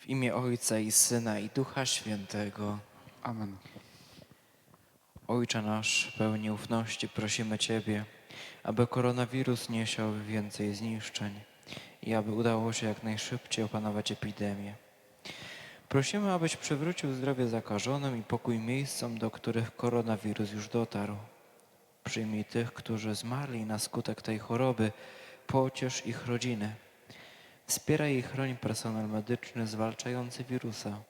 W imię Ojca i Syna i Ducha Świętego. Amen. Ojcze nasz, pełni ufności prosimy Ciebie, aby koronawirus nie siał więcej zniszczeń i aby udało się jak najszybciej opanować epidemię. Prosimy, abyś przywrócił zdrowie zakażonym i pokój miejscom, do których koronawirus już dotarł. Przyjmij tych, którzy zmarli na skutek tej choroby, pociesz ich rodziny. Wspieraj i chroń personel medyczny zwalczający wirusa.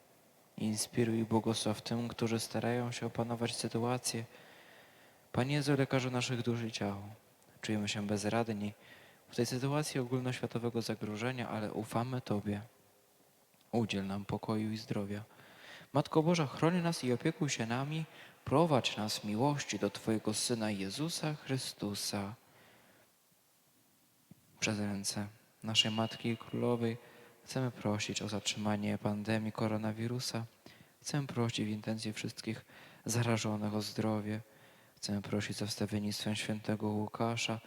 Inspiruj i błogosław tym, którzy starają się opanować sytuację. Panie Jezu, lekarzu naszych dusz i ciał, czujemy się bezradni w tej sytuacji ogólnoświatowego zagrożenia, ale ufamy Tobie. Udziel nam pokoju i zdrowia. Matko Boża, chroń nas i opiekuj się nami, prowadź nas miłości do Twojego Syna Jezusa Chrystusa. Przez ręce naszej Matki Królowej chcemy prosić o zatrzymanie pandemii koronawirusa. Chcemy prosić w intencji wszystkich zarażonych o zdrowie. Chcemy prosić za wstawiennictwem świętego Łukasza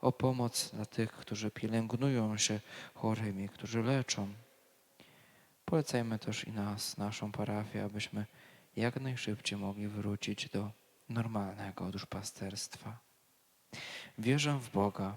o pomoc dla tych, którzy pielęgnują się chorymi, którzy leczą. Polecajmy też i nas, naszą parafię, abyśmy jak najszybciej mogli wrócić do normalnego duszpasterstwa. Wierzę w Boga,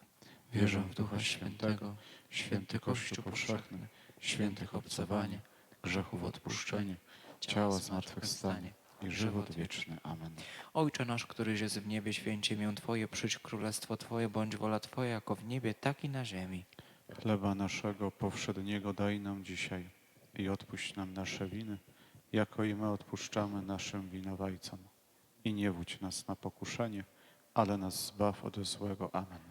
Wierzę w Ducha Świętego, święty Kościół powszechny, świętych obcowanie, grzechów odpuszczenie, ciała zmartwychwstanie i żywot wieczny. Amen. Ojcze nasz, któryś jest w niebie, święcie imię Twoje, przyjdź królestwo Twoje, bądź wola Twoja, jako w niebie, tak i na ziemi. Chleba naszego powszedniego daj nam dzisiaj i odpuść nam nasze winy, jako i my odpuszczamy naszym winowajcom. I nie wódź nas na pokuszenie, ale nas zbaw od złego. Amen.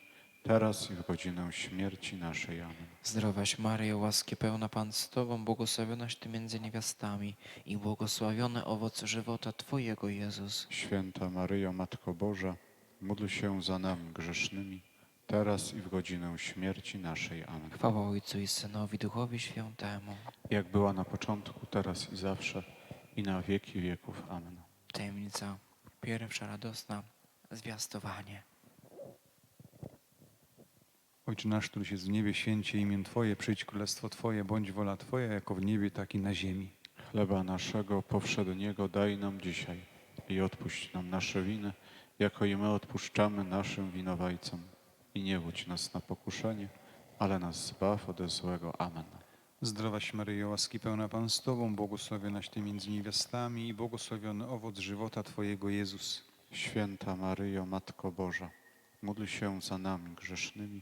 teraz i w godzinę śmierci naszej. Amen. Zdrowaś Maryjo, łaski pełna Pan z Tobą, błogosławionaś Ty między niewiastami i błogosławiony owoc żywota Twojego, Jezus. Święta Maryjo, Matko Boża, módl się za nami grzesznymi, teraz i w godzinę śmierci naszej. Amen. Chwała Ojcu i Synowi, Duchowi Świętemu. Jak była na początku, teraz i zawsze, i na wieki wieków. Amen. Tajemnica pierwsza radosna, zwiastowanie. Ojcze nasz, któryś jest w niebie, święcie imię Twoje, przyjdź królestwo Twoje, bądź wola Twoja, jako w niebie, tak i na ziemi. Chleba naszego powszedniego daj nam dzisiaj i odpuść nam nasze winy, jako i my odpuszczamy naszym winowajcom. I nie wódź nas na pokuszenie, ale nas zbaw ode złego. Amen. Zdrowaś Maryjo, łaski pełna Pan z Tobą, błogosławionaś Ty między niewiastami i błogosławiony owoc żywota Twojego, Jezus. Święta Maryjo, Matko Boża, módl się za nami grzesznymi,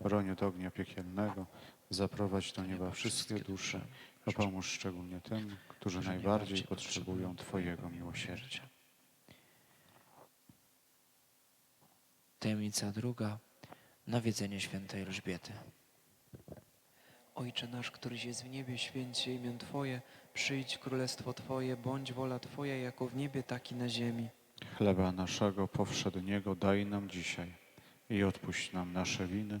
broń od ognia piekielnego, zaprowadź do nieba wszystkie dusze, a pomóż szczególnie tym, którzy najbardziej potrzebują Twojego miłosierdzia. Tajemnica druga. Nawiedzenie świętej Elżbiety. Ojcze nasz, któryś jest w niebie, święć się imię Twoje, przyjdź królestwo Twoje, bądź wola Twoja jako w niebie, tak i na ziemi. Chleba naszego powszedniego daj nam dzisiaj i odpuść nam nasze winy,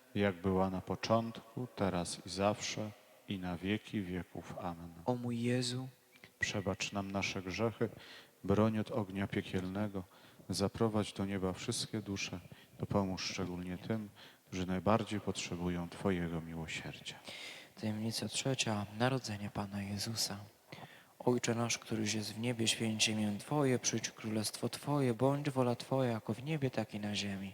Jak była na początku, teraz i zawsze, i na wieki wieków. Amen. O mój Jezu, Przebacz nam nasze grzechy, broń od ognia piekielnego, zaprowadź do nieba wszystkie dusze, dopomóż szczególnie tym, którzy najbardziej potrzebują Twojego miłosierdzia. Tajemnica trzecia. Narodzenie Pana Jezusa. Ojcze nasz, któryś jest w niebie, święć imię Twoje, przyjdź królestwo Twoje, bądź wola Twoja, jako w niebie, tak i na ziemi.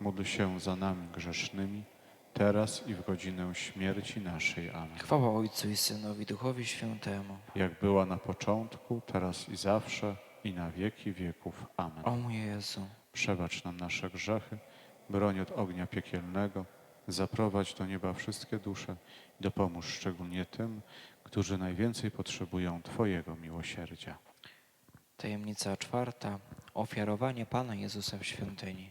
módl się za nami grzesznymi, teraz i w godzinę śmierci naszej. Amen. Chwała Ojcu i Synowi, Duchowi Świętemu. Jak była na początku, teraz i zawsze, i na wieki wieków. Amen. O mój Jezu, Przebacz nam nasze grzechy, broń od ognia piekielnego, zaprowadź do nieba wszystkie dusze i dopomóż szczególnie tym, którzy najwięcej potrzebują Twojego miłosierdzia. tajemnica czwarta, ofiarowanie Pana Jezusa w świątyni.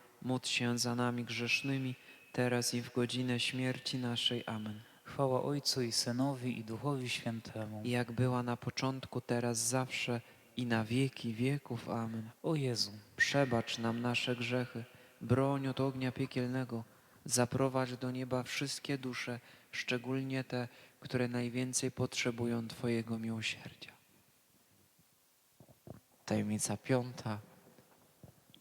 módl się za nami grzesznymi, teraz i w godzinę śmierci naszej. Amen. Chwała Ojcu i Synowi i Duchowi Świętemu. Jak była na początku, teraz zawsze i na wieki wieków. Amen. O Jezu, Przebacz nam nasze grzechy, broń od ognia piekielnego, zaprowadź do nieba wszystkie dusze, szczególnie te, które najwięcej potrzebują Twojego miłosierdzia. Tajemnica piąta.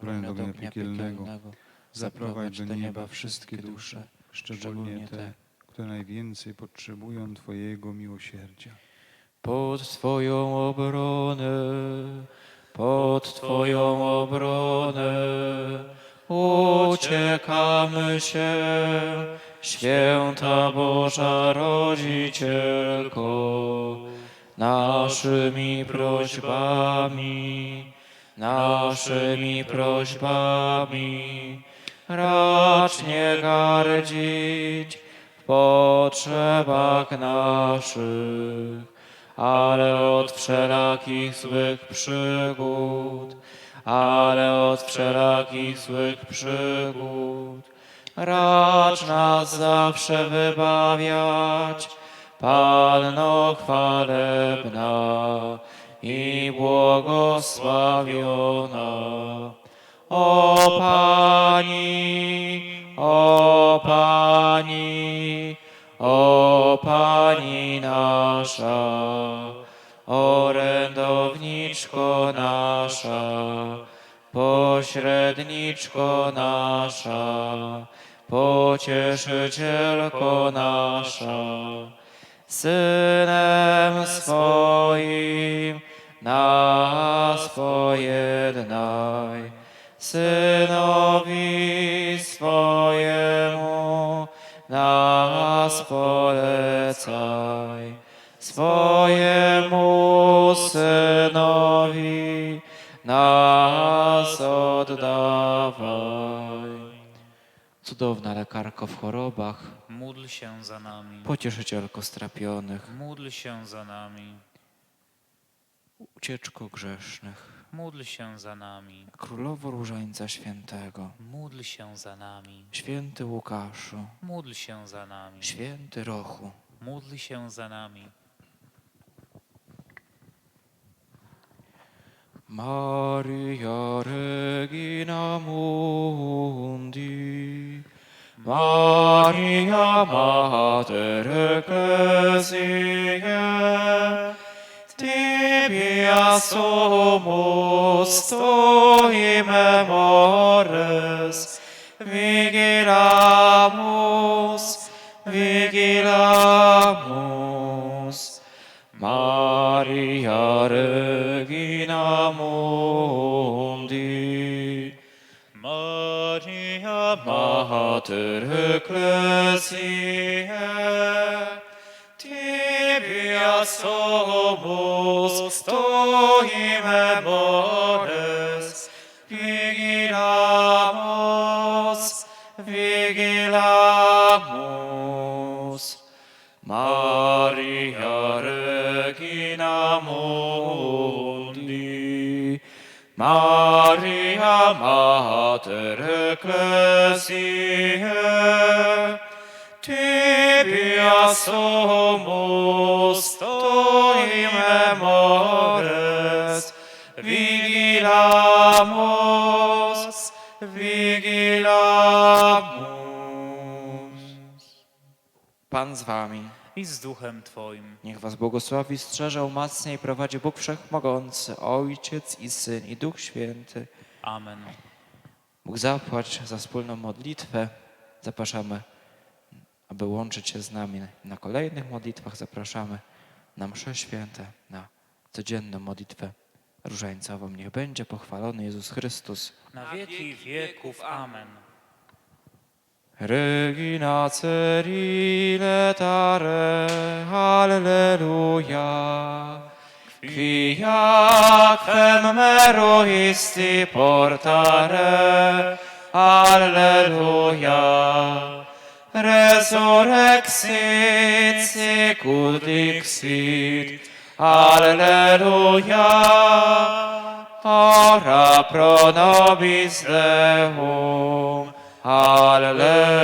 broń od ognia piekielnego, zaprowadź do nieba wszystkie dusze, szczególnie te, które najwięcej potrzebują Twojego miłosierdzia. Pod Twoją obronę, pod Twoją obronę uciekamy się, święta Boża Rodzicielko. naszymi prośbami, naszymi prośbami, racz nie gardzić w potrzebach naszych, ale od wszelakich złych przygód, ale od wszelakich złych przygód. Racz nas zawsze wybawiać, Panno chwalebna i błogosławiona. O Pani, o Pani, o Pani nasza, orędowniczko nasza, pośredniczko nasza, pocieszycielko nasza, Synem swoim nas pojednaj, Synowi swojemu nas polecaj, swojemu Synowi nas oddawaj. Cudowna lekarko w chorobach, Módl się za nami. pocieszycielko strapionych, Módl się za nami. Ucieczko grzesznych, Módl się za nami. królowo różańca świętego, Módl się za nami. święty Łukaszu, Módl się za nami. święty Rochu, Módl się za nami. Maria Regina Mundi, Maria Mater Ecclesiae, Tibia sumus tui memores, vigilamus, vigilamus. Maria Regina Mundi, Maria Mater Ecclesiae, Tibia sumus tui memores, vigilamus, vigilamus. Maria Regina Mundi, Maria Mater Ecclesiae, Tibia sumus vigilamus, vigilamus. Pan z wami. i z duchem Twoim. Niech was błogosławi, strzeże, umacnia i prowadzi Bóg Wszechmogący, Ojciec i Syn i Duch Święty. Amen. Bóg zapłać za wspólną modlitwę. Zapraszamy, aby łączyć się z nami na kolejnych modlitwach. Zapraszamy na msze święte, na codzienną modlitwę różańcową. Niech będzie pochwalony Jezus Chrystus. Na wieki wieków. Amen. Regina celi letare, alleluia. Quia quem meruisti portare, alleluia. Resurrexit sicut dixit, alleluia. Ora pro nobis Deum, Alleluia.